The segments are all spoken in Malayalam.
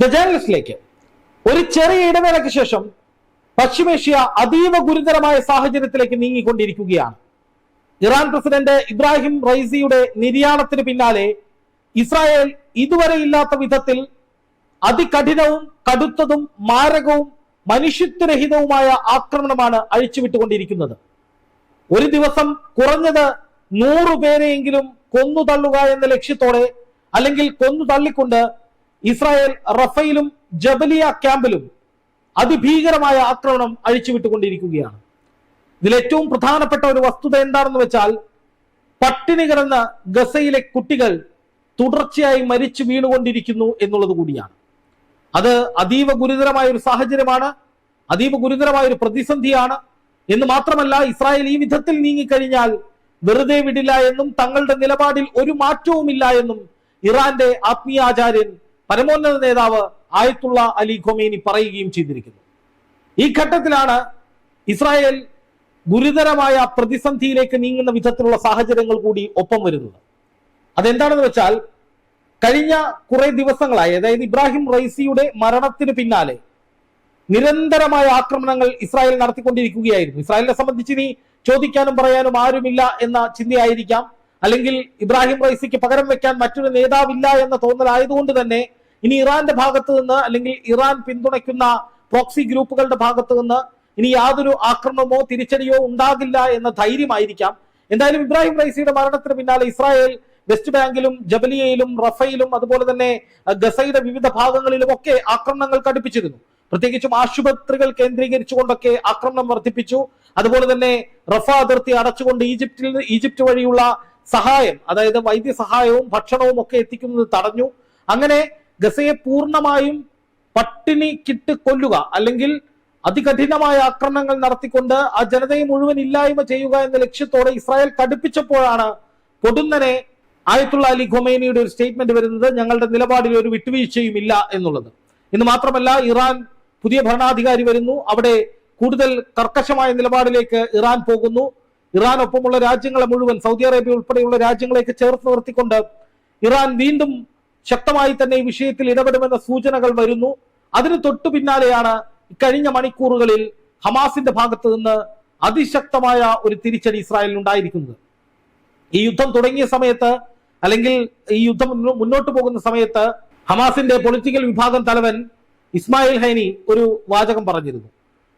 ദ ജേർണലിസ്റ്റിലേക്ക് ഒരു ചെറിയ ഇടവേളയ്ക്ക് ശേഷം പശ്ചിമേഷ്യ അതീവ ഗുരുതരമായ സാഹചര്യത്തിലേക്ക് നീങ്ങിക്കൊണ്ടിരിക്കുകയാണ്. ഇറാൻ പ്രസിഡന്റ് ഇബ്രാഹിം റൈസിയുടെ നിര്യാണത്തിന് പിന്നാലെ ഇസ്രായേൽ ഇതുവരെ ഇല്ലാത്ത വിധത്തിൽ അതികഠിനവും കടുത്തതും മാരകവും മനുഷ്യത്വരഹിതവുമായ ആക്രമണമാണ് അഴിച്ചുവിട്ടുകൊണ്ടിരിക്കുന്നത്. ഒരു ദിവസം കുറഞ്ഞത് നൂറു പേരെയെങ്കിലും കൊന്നു തള്ളുക എന്ന ലക്ഷ്യത്തോടെ അല്ലെങ്കിൽ കൊന്നു തള്ളിക്കൊണ്ട് ഇസ്രായേൽ റഫയിലും ജബലിയ ക്യാമ്പിലും അതിഭീകരമായ ആക്രമണം അഴിച്ചുവിട്ടുകൊണ്ടിരിക്കുകയാണ്. ഇതിൽ ഏറ്റവും പ്രധാനപ്പെട്ട ഒരു വസ്തുത എന്താണെന്ന് വെച്ചാൽ പട്ടിണി കിടന്ന ഗസയിലെ കുട്ടികൾ തുടർച്ചയായി മരിച്ചു വീണുകൊണ്ടിരിക്കുന്നു എന്നുള്ളത് കൂടിയാണ്. അത് അതീവ ഗുരുതരമായ ഒരു സാഹചര്യമാണ് അതീവ ഗുരുതരമായ ഒരു പ്രതിസന്ധിയാണ് എന്ന് മാത്രമല്ല ഇസ്രായേൽ ഈ വിധത്തിൽ നീങ്ങിക്കഴിഞ്ഞാൽ വെറുതെ വിടില്ല എന്നും തങ്ങളുടെ നിലപാടിൽ ഒരു മാറ്റവുമില്ല എന്നും ഇറാന്റെ ആത്മീയാചാര്യൻ പരമോന്നത നേതാവ് ആയത്തുള്ള അലി ഖൊമേനി പറയുകയും ചെയ്തിരിക്കുന്നു. ഈ ഘട്ടത്തിലാണ് ഇസ്രായേൽ ഗുരുതരമായ പ്രതിസന്ധിയിലേക്ക് നീങ്ങുന്ന വിധത്തിലുള്ള സാഹചര്യങ്ങൾ കൂടി ഒപ്പം വരുന്നത്. അതെന്താണെന്ന് വെച്ചാൽ കഴിഞ്ഞ കുറെ ദിവസങ്ങളായി അതായത് ഇബ്രാഹിം റൈസിയുടെ മരണത്തിന് പിന്നാലെ നിരന്തരമായ ആക്രമണങ്ങൾ ഇസ്രായേൽ നടത്തിക്കൊണ്ടിരിക്കുകയായിരുന്നു. ഇസ്രായേലിനെ സംബന്ധിച്ച് ഇനി ചോദിക്കാനും പറയാനും ആരുമില്ല എന്ന ചിന്തയായിരിക്കാം. അല്ലെങ്കിൽ ഇബ്രാഹിം റൈസിക്ക് പകരം വെക്കാൻ മറ്റൊരു നേതാവില്ല എന്ന തോന്നലായതുകൊണ്ട് തന്നെ ഇനി ഇറാന്റെ ഭാഗത്ത് നിന്ന് അല്ലെങ്കിൽ ഇറാൻ പിന്തുണയ്ക്കുന്ന പ്രോക്സി ഗ്രൂപ്പുകളുടെ ഭാഗത്ത് നിന്ന് ഇനി യാതൊരു ആക്രമണമോ തിരിച്ചടിയോ ഉണ്ടാകില്ല എന്ന ധൈര്യമായിരിക്കാം. എന്തായാലും ഇബ്രാഹിം റൈസിയുടെ മരണത്തിന് പിന്നാലെ ഇസ്രായേൽ വെസ്റ്റ് ബാങ്കിലും ജബലിയയിലും റഫയിലും അതുപോലെ തന്നെ ഗസയുടെ വിവിധ ഭാഗങ്ങളിലും ഒക്കെ ആക്രമണങ്ങൾ കടുപ്പിച്ചിരുന്നു പ്രത്യേകിച്ചും ആശുപത്രികൾ കേന്ദ്രീകരിച്ചുകൊണ്ടൊക്കെ ആക്രമണം വർദ്ധിപ്പിച്ചു. അതുപോലെ തന്നെ റഫ അതിർത്തി അടച്ചുകൊണ്ട് ഈജിപ്തിൽ ഈജിപ്റ്റ് വഴിയുള്ള സഹായം അതായത് വൈദ്യസഹായവും ഭക്ഷണവും ഒക്കെ എത്തിക്കുന്നത് തടഞ്ഞു. അങ്ങനെ ഗസയെ പൂർണമായും പട്ടിണിക്കിട്ട് കൊല്ലുക അല്ലെങ്കിൽ അതികഠിനമായ ആക്രമണങ്ങൾ നടത്തിക്കൊണ്ട് ആ ജനതയെ മുഴുവൻ ഇല്ലായ്മ ചെയ്യുക എന്ന ലക്ഷ്യത്തോടെ ഇസ്രായേൽ കടുപ്പിച്ചപ്പോഴാണ് പൊടുന്നനെ ആയത്തുള്ള അലി ഖൊമേനിയുടെ ഒരു സ്റ്റേറ്റ്മെന്റ് വരുന്നത്. ഞങ്ങളുടെ നിലപാടിൽ ഒരു വിട്ടുവീഴ്ചയും ഇല്ല എന്നുള്ളത്. ഇന്ന് മാത്രമല്ല ഇറാൻ പുതിയ ഭരണാധികാരി വരുന്നു. അവിടെ കൂടുതൽ കർക്കശമായ നിലപാടിലേക്ക് ഇറാൻ പോകുന്നു. ഇറാൻ ഒപ്പമുള്ള രാജ്യങ്ങളെ മുഴുവൻ സൗദി അറേബ്യ ഉൾപ്പെടെയുള്ള രാജ്യങ്ങളെയൊക്കെ ചേർത്ത് നിർത്തിക്കൊണ്ട് ഇറാൻ വീണ്ടും ശക്തമായി തന്നെ ഈ വിഷയത്തിൽ ഇടപെടുമെന്ന സൂചനകൾ വരുന്നു. അതിന് തൊട്ടു പിന്നാലെയാണ് കഴിഞ്ഞ മണിക്കൂറുകളിൽ ഹമാസിന്റെ ഭാഗത്ത് നിന്ന് അതിശക്തമായ ഒരു തിരിച്ചടി ഇസ്രായേലിന് ഉണ്ടായിരിക്കുന്നത്. ഈ യുദ്ധം തുടങ്ങിയ സമയത്ത് അല്ലെങ്കിൽ ഈ യുദ്ധം മുന്നോട്ട് പോകുന്ന സമയത്ത് ഹമാസിന്റെ പൊളിറ്റിക്കൽ വിഭാഗം തലവൻ ഇസ്മായിൽ ഹൈനി ഒരു വാചകം പറഞ്ഞിരുന്നു.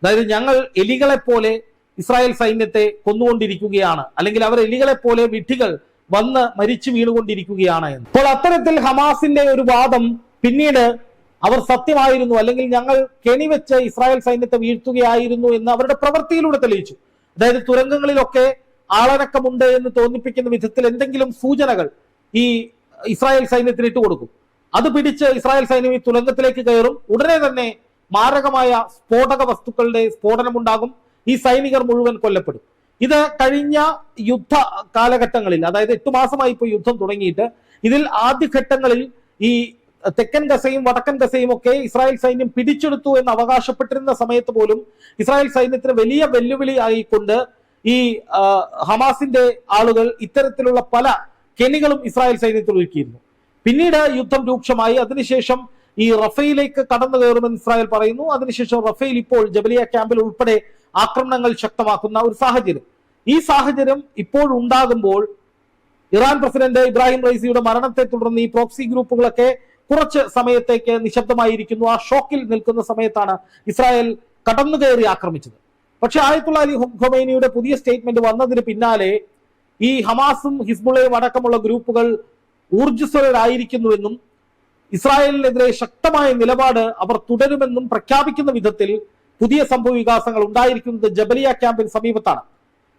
അതായത് ഞങ്ങൾ എലികളെ പോലെ ഇസ്രായേൽ സൈന്യത്തെ കൊന്നുകൊണ്ടിരിക്കുകയാണ്. അല്ലെങ്കിൽ അവർ എലികളെ പോലെ വിഡ്ഢികൾ വന്ന് മരിച്ചു വീണുകൊണ്ടിരിക്കുകയാണ് എന്ന്. അപ്പോൾ അത്തരത്തിൽ ഹമാസിന്റെ ഒരു വാദം പിന്നീട് അവർ സത്യമായിരുന്നു. അല്ലെങ്കിൽ ഞങ്ങൾ കെണിവെച്ച് ഇസ്രായേൽ സൈന്യത്തെ വീഴ്ത്തുകയായിരുന്നു എന്ന് അവരുടെ പ്രവൃത്തിയിലൂടെ തെളിയിച്ചു. അതായത് തുരങ്കങ്ങളിലൊക്കെ ആളനക്കമുണ്ട് എന്ന് തോന്നിപ്പിക്കുന്ന വിധത്തിൽ എന്തെങ്കിലും സൂചനകൾ ഈ ഇസ്രായേൽ സൈന്യത്തിന് ഇട്ടുകൊടുക്കും അത് പിടിച്ച് ഇസ്രായേൽ സൈന്യം ഈ തുരങ്കത്തിലേക്ക് കയറും. ഉടനെ തന്നെ മാരകമായ സ്ഫോടക വസ്തുക്കളുടെ സ്ഫോടനമുണ്ടാകും. ഈ സൈനികർ മുഴുവൻ കൊല്ലപ്പെടും. ഇത് കഴിഞ്ഞ യുദ്ധ കാലഘട്ടങ്ങളിൽ അതായത് എട്ടു മാസമായി ഇപ്പോൾ യുദ്ധം തുടങ്ങിയിട്ട് ഇതിൽ ആദ്യഘട്ടങ്ങളിൽ ഈ തെക്കൻ ഗസയും വടക്കൻ ഗസയും ഒക്കെ ഇസ്രായേൽ സൈന്യം പിടിച്ചെടുത്തു എന്ന് അവകാശപ്പെട്ടിരുന്ന സമയത്ത് പോലും ഇസ്രായേൽ സൈന്യത്തിന് വലിയ വെല്ലുവിളി ആയിക്കൊണ്ട് ഈ ഹമാസിന്റെ ആളുകൾ ഇത്തരത്തിലുള്ള പല കെണികളും ഇസ്രായേൽ സൈന്യത്തിൽ ഒരുക്കിയിരുന്നു. പിന്നീട് യുദ്ധം രൂക്ഷമായി. അതിനുശേഷം ഈ റഫയിലേക്ക് കടന്നു കയറുമെന്ന് ഇസ്രായേൽ പറയുന്നു. അതിനുശേഷം റഫേൽ ഇപ്പോൾ ജബലിയ ക്യാമ്പിൽ ഉൾപ്പെടെ ആക്രമണങ്ങൾ ശക്തമാക്കുന്ന ഒരു സാഹചര്യം. ഈ സാഹചര്യം ഇപ്പോൾ ഉണ്ടാകുമ്പോൾ ഇറാൻ പ്രസിഡന്റ് ഇബ്രാഹിം റൈസിയുടെ മരണത്തെ തുടർന്ന് ഈ പ്രോക്സി ഗ്രൂപ്പുകളൊക്കെ കുറച്ച് സമയത്തേക്ക് നിശബ്ദമായിരിക്കുന്നു. ആ ഷോക്കിൽ നിൽക്കുന്ന സമയത്താണ് ഇസ്രായേൽ കടന്നു കയറി ആക്രമിച്ചത്. പക്ഷെ ആയത്തുള്ള അലി ഖൊമൈനിയുടെ പുതിയ സ്റ്റേറ്റ്മെന്റ് വന്നതിന് പിന്നാലെ ഈ ഹമാസും ഹിസ്ബുള്ളയും അടക്കമുള്ള ഗ്രൂപ്പുകൾ ഊർജസ്വലരായിരിക്കുന്നുവെന്നും ഇസ്രായേലിനെതിരെ ശക്തമായ നിലപാട് അവർ തുടരുമെന്നും പ്രഖ്യാപിക്കുന്ന വിധത്തിൽ പുതിയ സംഭവ വികാസങ്ങൾ ഉണ്ടായിരിക്കുന്നത് ജബലിയ ക്യാമ്പിന് സമീപത്താണ്.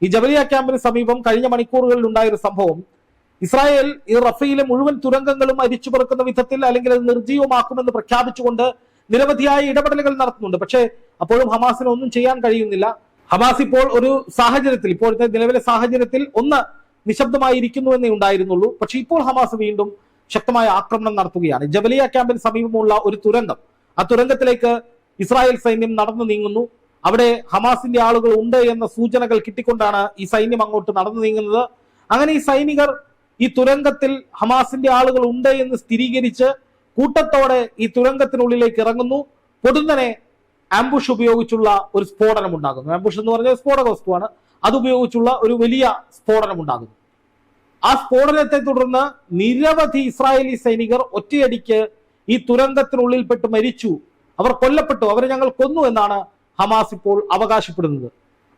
ഈ ജബലിയ ക്യാമ്പിന് സമീപം കഴിഞ്ഞ മണിക്കൂറുകളിൽ ഉണ്ടായ ഒരു സംഭവം ഇസ്രായേൽ ഈ റഫയിലെ മുഴുവൻ തുരങ്കങ്ങളും അരിച്ചു പെറുക്കുന്ന വിധത്തിൽ അല്ലെങ്കിൽ അത് നിർജീവമാക്കുമെന്ന് പ്രഖ്യാപിച്ചുകൊണ്ട് നിരവധിയായ ഇടപെടലുകൾ നടത്തുന്നുണ്ട്. പക്ഷേ അപ്പോഴും ഹമാസിന് ഒന്നും ചെയ്യാൻ കഴിയുന്നില്ല. ഹമാസ് ഇപ്പോൾ ഒരു സാഹചര്യത്തിൽ ഇപ്പോഴത്തെ നിലവിലെ സാഹചര്യത്തിൽ ഒന്ന് നിശബ്ദമായിരിക്കുന്നു എന്നേ ഉണ്ടായിരുന്നുള്ളൂ. പക്ഷെ ഇപ്പോൾ ഹമാസ് വീണ്ടും ശക്തമായ ആക്രമണം നടത്തുകയാണ്. ജബലിയ ക്യാമ്പിന് സമീപമുള്ള ഒരു തുരങ്കം ആ തുരങ്കത്തിലേക്ക് ഇസ്രായേൽ സൈന്യം നടന്നു നീങ്ങുന്നു. അവിടെ ഹമാസിന്റെ ആളുകൾ ഉണ്ട് എന്ന സൂചനകൾ കിട്ടിക്കൊണ്ടാണ് ഈ സൈന്യം അങ്ങോട്ട് നടന്നു നീങ്ങുന്നത്. അങ്ങനെ ഈ സൈനികർ ഈ തുരങ്കത്തിൽ ഹമാസിന്റെ ആളുകൾ ഉണ്ട് എന്ന് സ്ഥിരീകരിച്ച് കൂട്ടത്തോടെ ഈ തുരങ്കത്തിനുള്ളിലേക്ക് ഇറങ്ങുന്നു. പൊടുന്നനെ ആംബുഷ് ഉപയോഗിച്ചുള്ള ഒരു സ്ഫോടനം ഉണ്ടാകുന്നു ആംബുഷ് എന്ന് പറഞ്ഞാൽ സ്ഫോടക വസ്തുവാണ്. അതുപയോഗിച്ചുള്ള ഒരു വലിയ സ്ഫോടനം ഉണ്ടാകുന്നു ആ സ്ഫോടനത്തെ തുടർന്ന് നിരവധി ഇസ്രായേലി സൈനികർ ഒറ്റയടിക്ക് ഈ തുരങ്കത്തിനുള്ളിൽപ്പെട്ട് മരിച്ചു. അവർ കൊല്ലപ്പെട്ടു അവരെ ഞങ്ങൾ കൊന്നു എന്നാണ് ഹമാസ് ഇപ്പോൾ അവകാശപ്പെടുന്നത്.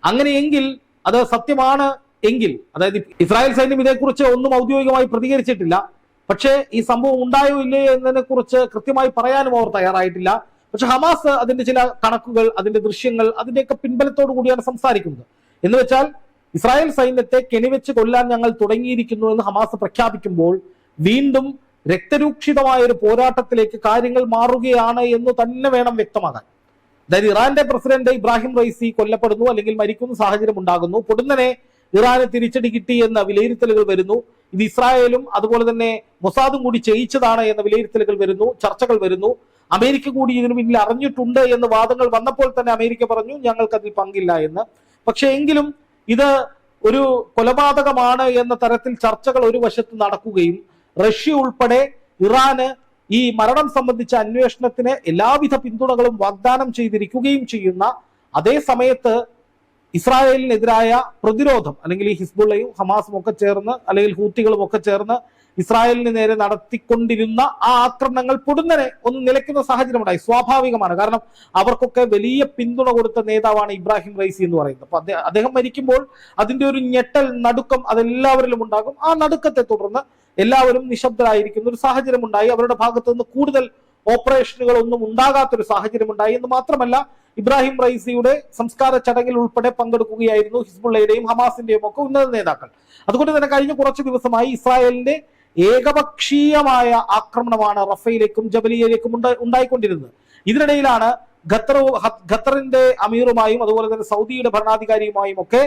അങ്ങനെയെങ്കിൽ അത് സത്യമാണ് എങ്കിൽ അതായത് ഇസ്രായേൽ സൈന്യം ഇതേക്കുറിച്ച് ഒന്നും ഔദ്യോഗികമായി പ്രതികരിച്ചിട്ടില്ല. പക്ഷേ ഈ സംഭവം ഉണ്ടായോ ഇല്ലയോ എന്നതിനെ കുറിച്ച് കൃത്യമായി പറയാനും അവർ തയ്യാറായിട്ടില്ല. പക്ഷെ ഹമാസ് അതിന്റെ ചില കണക്കുകൾ അതിന്റെ ദൃശ്യങ്ങൾ അതിന്റെയൊക്കെ പിൻബലത്തോടു കൂടിയാണ് സംസാരിക്കുന്നത്. എന്ന് വെച്ചാൽ ഇസ്രായേൽ സൈന്യത്തെ കെണിവെച്ച് കൊല്ലാൻ ഞങ്ങൾ തുടങ്ങിയിരിക്കുന്നു എന്ന് ഹമാസ് പ്രഖ്യാപിക്കുമ്പോൾ വീണ്ടും രക്തരൂക്ഷിതമായ ഒരു പോരാട്ടത്തിലേക്ക് കാര്യങ്ങൾ മാറുകയാണ് എന്ന് തന്നെ വേണം വ്യക്തമാകാൻ അതായത് ഇറാന്റെ പ്രസിഡന്റ് ഇബ്രാഹിം റൈസി കൊല്ലപ്പെടുന്നു അല്ലെങ്കിൽ മരിക്കുന്ന സാഹചര്യം ഉണ്ടാകുന്നു. പൊടുന്നനെ ഇറാന് തിരിച്ചടി കിട്ടി എന്ന വിലയിരുത്തലുകൾ വരുന്നു. ഇത് ഇസ്രായേലും അതുപോലെ തന്നെ മൊസാദും കൂടി ചെയ്യിച്ചതാണ് എന്ന വിലയിരുത്തലുകൾ വരുന്നു ചർച്ചകൾ വരുന്നു. അമേരിക്ക കൂടി ഇതിനു പിന്നിൽ അറിഞ്ഞിട്ടുണ്ട് എന്ന് വാദങ്ങൾ വന്നപ്പോൾ തന്നെ അമേരിക്ക പറഞ്ഞു ഞങ്ങൾക്ക് അതിൽ പങ്കില്ല എന്ന്. പക്ഷേ എങ്കിലും ഇത് ഒരു കൊലപാതകമാണ് എന്ന തരത്തിൽ ചർച്ചകൾ ഒരു വശത്ത് നടക്കുകയും റഷ്യ ഉൾപ്പെടെ ഇറാന് ഈ മരണം സംബന്ധിച്ച അന്വേഷണത്തിന് എല്ലാവിധ പിന്തുണകളും വാഗ്ദാനം ചെയ്തിരിക്കുകയും ചെയ്യുന്ന അതേ സമയത്ത് ഇസ്രായേലിനെതിരായ പ്രതിരോധം അല്ലെങ്കിൽ ഈ ഹിസ്ബുള്ളയും ഹമാസും ഒക്കെ ചേർന്ന് അല്ലെങ്കിൽ ഹൂത്തികളും ഒക്കെ ചേർന്ന് ഇസ്രായേലിന് നേരെ നടത്തിക്കൊണ്ടിരുന്ന ആ ആക്രമണങ്ങൾ പൊടുന്നനെ ഒന്ന് നിലയ്ക്കുന്ന സാഹചര്യമുണ്ടായി. സ്വാഭാവികമാണ്. കാരണം അവർക്കൊക്കെ വലിയ പിന്തുണ കൊടുത്ത നേതാവാണ് ഇബ്രാഹിം റൈസി എന്ന് പറയുന്നത്. അപ്പൊ അദ്ദേഹം- മരിക്കുമ്പോൾ അതിന്റെ ഒരു ഞെട്ടൽ നടുക്കം അതെല്ലാവരിലും ഉണ്ടാകും. ആ നടുക്കത്തെ തുടർന്ന് എല്ലാവരും നിശബ്ദരായിരിക്കുന്ന ഒരു സാഹചര്യം ഉണ്ടായി അവരുടെ ഭാഗത്തു നിന്ന് കൂടുതൽ ഓപ്പറേഷനുകൾ ഒന്നും ഉണ്ടാകാത്തൊരു സാഹചര്യം ഉണ്ടായി എന്ന് മാത്രമല്ല ഇബ്രാഹിം റൈസിയുടെ സംസ്കാര ചടങ്ങിൽ ഉൾപ്പെടെ പങ്കെടുക്കുകയായിരുന്നു ഹിസ്ബുള്ളയുടെയും ഹമാസിന്റെയും ഒക്കെ ഉന്നത നേതാക്കൾ. അതുകൊണ്ട് തന്നെ കഴിഞ്ഞ കുറച്ച് ദിവസമായി ഇസ്രായേലിന്റെ ഏകപക്ഷീയമായ ആക്രമണമാണ് റഫയിലേക്കും ജബലിയയിലേക്കും ഉണ്ട ഉണ്ടായിക്കൊണ്ടിരുന്നത്. ഇതിനിടയിലാണ് ഖത്തർ ഖത്തറിന്റെ അമീറുമായും അതുപോലെ തന്നെ സൗദിയുടെ ഭരണാധികാരിയുമായും ഒക്കെ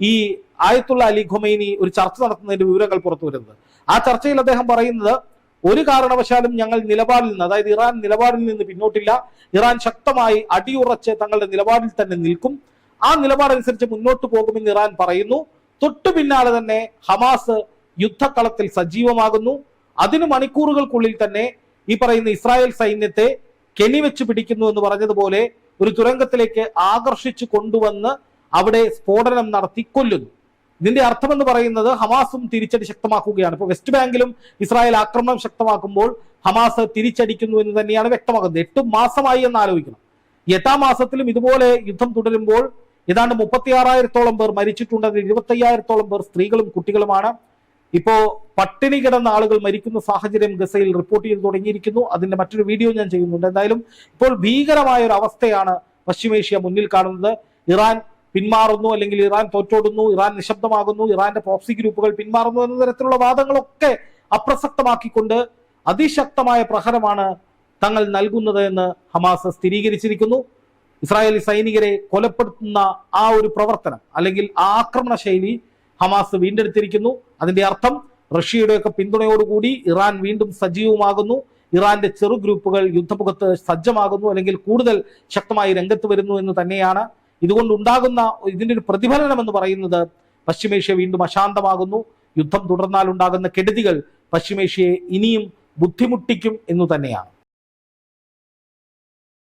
ഈ ആയത്തുള്ള അലി ഖുമൈനി ഒരു ചർച്ച നടത്തുന്നതിന്റെ വിവരങ്ങൾ പുറത്തു വരുന്നത്. ആ ചർച്ചയിൽ അദ്ദേഹം പറയുന്നത് ഒരു കാരണവശാലും ഞങ്ങൾ നിലപാടിൽ നിന്ന് അതായത് ഇറാൻ നിലപാടിൽ നിന്ന് പിന്നോട്ടില്ല. ഇറാൻ ശക്തമായി അടിയുറച്ച് തങ്ങളുടെ നിലപാടിൽ തന്നെ നിൽക്കും. ആ നിലപാടനുസരിച്ച് മുന്നോട്ട് പോകുമെന്ന് ഇറാൻ പറയുന്നു. തൊട്ടു പിന്നാലെ തന്നെ ഹമാസ് യുദ്ധക്കളത്തിൽ സജീവമാകുന്നു. അതിന് മണിക്കൂറുകൾക്കുള്ളിൽ തന്നെ ഈ പറയുന്ന ഇസ്രായേൽ സൈന്യത്തെ കെണിവെച്ച് പിടിക്കുന്നു എന്ന് പറഞ്ഞതുപോലെ ഒരു തുരങ്കത്തിലേക്ക് ആകർഷിച്ചു കൊണ്ടുവന്ന് അവിടെ സ്ഫോടനം നടത്തി കൊല്ലുന്നു. ഇതിന്റെ അർത്ഥമെന്ന് പറയുന്നത് ഹമാസും തിരിച്ചടി ശക്തമാക്കുകയാണ്. ഇപ്പൊ വെസ്റ്റ് ബാങ്കിലും ഇസ്രായേൽ ആക്രമണം ശക്തമാക്കുമ്പോൾ ഹമാസ് തിരിച്ചടിക്കുന്നു എന്ന് തന്നെയാണ് വ്യക്തമാക്കുന്നത്. എട്ട് മാസമായി എന്ന് ആലോചിക്കണം. എട്ടാം മാസത്തിലും ഇതുപോലെ യുദ്ധം തുടരുമ്പോൾ ഏതാണ്ട് മുപ്പത്തി ആറായിരത്തോളം പേർ മരിച്ചിട്ടുണ്ട്. അതിൽ ഇരുപത്തയ്യായിരത്തോളം പേർ സ്ത്രീകളും കുട്ടികളുമാണ്. ഇപ്പോ പട്ടിണി കിടന്ന ആളുകൾ മരിക്കുന്ന സാഹചര്യം ഗസയിൽ റിപ്പോർട്ട് ചെയ്ത് തുടങ്ങിയിരിക്കുന്നു. അതിന്റെ മറ്റൊരു വീഡിയോ ഞാൻ ചെയ്യുന്നുണ്ട്. എന്തായാലും ഇപ്പോൾ ഭീകരമായ ഒരു അവസ്ഥയാണ് പശ്ചിമേഷ്യ മുന്നിൽ കാണുന്നത്. ഇറാൻ പിന്മാറുന്നു അല്ലെങ്കിൽ ഇറാൻ തോറ്റോടുന്നു ഇറാൻ നിശബ്ദമാകുന്നു ഇറാന്റെ പ്രോക്സി ഗ്രൂപ്പുകൾ പിന്മാറുന്നു എന്ന തരത്തിലുള്ള വാദങ്ങളൊക്കെ അപ്രസക്തമാക്കിക്കൊണ്ട് അതിശക്തമായ പ്രഹരമാണ് തങ്ങൾ നൽകുന്നത് എന്ന് ഹമാസ് സ്ഥിരീകരിച്ചിരിക്കുന്നു. ഇസ്രായേലി സൈനികരെ കൊലപ്പെടുത്തുന്ന ആ ഒരു പ്രവർത്തനം അല്ലെങ്കിൽ ആ ആക്രമണ ശൈലി ഹമാസ് വീണ്ടെടുത്തിരിക്കുന്നു. അതിന്റെ അർത്ഥം റഷ്യയുടെയൊക്കെ പിന്തുണയോടുകൂടി ഇറാൻ വീണ്ടും സജീവമാകുന്നു. ഇറാന്റെ ചെറു ഗ്രൂപ്പുകൾ യുദ്ധമുഖത്ത് സജ്ജമാകുന്നു അല്ലെങ്കിൽ കൂടുതൽ ശക്തമായി രംഗത്ത് വരുന്നു എന്ന് തന്നെയാണ് ഇതുകൊണ്ട് ഉണ്ടാകുന്ന ഇതിന്റെ ഒരു പ്രതിഫലനം എന്ന് പറയുന്നത് പശ്ചിമേഷ്യ വീണ്ടും അശാന്തമാകുന്നു. യുദ്ധം തുടർന്നാൽ ഉണ്ടാകുന്ന കെടുതികൾ പശ്ചിമേഷ്യയെ ഇനിയും ബുദ്ധിമുട്ടിക്കും എന്നു തന്നെയാണ്.